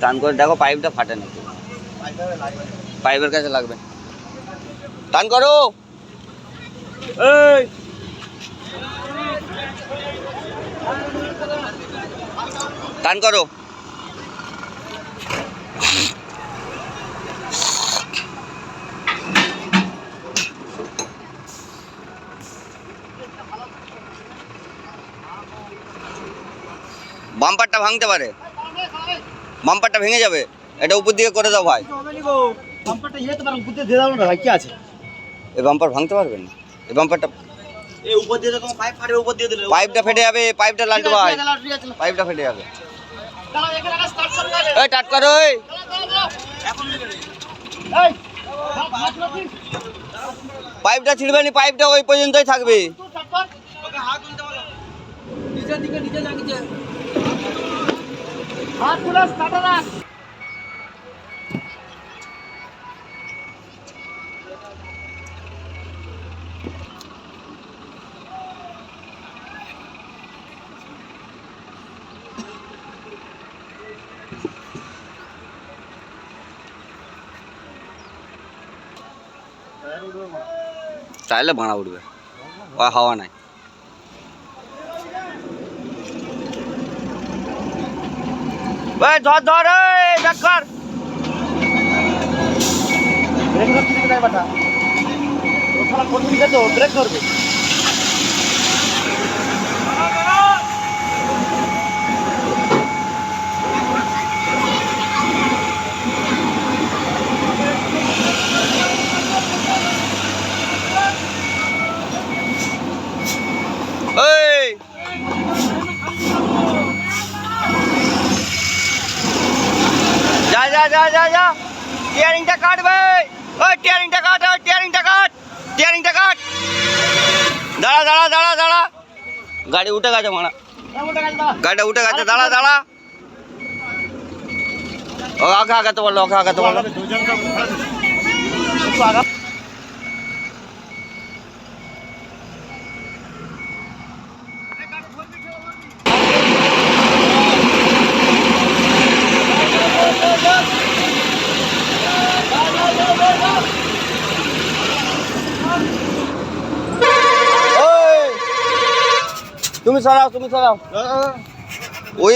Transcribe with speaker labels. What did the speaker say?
Speaker 1: টান করে দেখো পাইপটা ফাটে নাকি পাইপের কাছে লাগবে। টান করো। এই। টান করো। বাম্পারটা ভাঙতে পারে। বাম্পারটা ভেঙে যাবে। এটা উপর দিকে করে দাও ভাই।
Speaker 2: ইয়ে না
Speaker 1: এই বাম্পার ভাঙতে পারবেন এই বাম্পারটা
Speaker 2: এই দিলে
Speaker 1: পাইপটা ফেটে যাবে পাইপটা লাল্টু ভাই। পাইপটা ফেটে যাবে। এই টাট করো। পাইপটা ছিড়বে না পাইপটা ওই পর্যন্তই থাকবে।
Speaker 2: Hakulas Tatarak. ચાલે
Speaker 1: ભણાવડું હવા નહીં ওই ধর ধর ওই ব্যাক কর
Speaker 2: ব্রেক ধরছি নাকি ড্রাইভারটা? ও শালা প্রথম দিকে তো ব্রেক ধরবে।
Speaker 1: এই যা যা যা। টিয়ারিংটা কাট ভাই। ওই টিয়ারিংটা কাট, ওই টিয়ারিংটা কাট টিয়ারিংটা কাট। দাঁড়া দাঁড়া দাঁড়া দাঁড়া। গাড়ি উঠে গেছে মানা
Speaker 2: গাড়ি
Speaker 1: গাড়িটা উঠে গেছে, দাঁড়া দাঁড়া। ও আগে আগাতে বলল ওকে, আগাতে বলো
Speaker 2: একটু আগা।
Speaker 1: ওই তুমি সরাও তুমি সরাও। ওই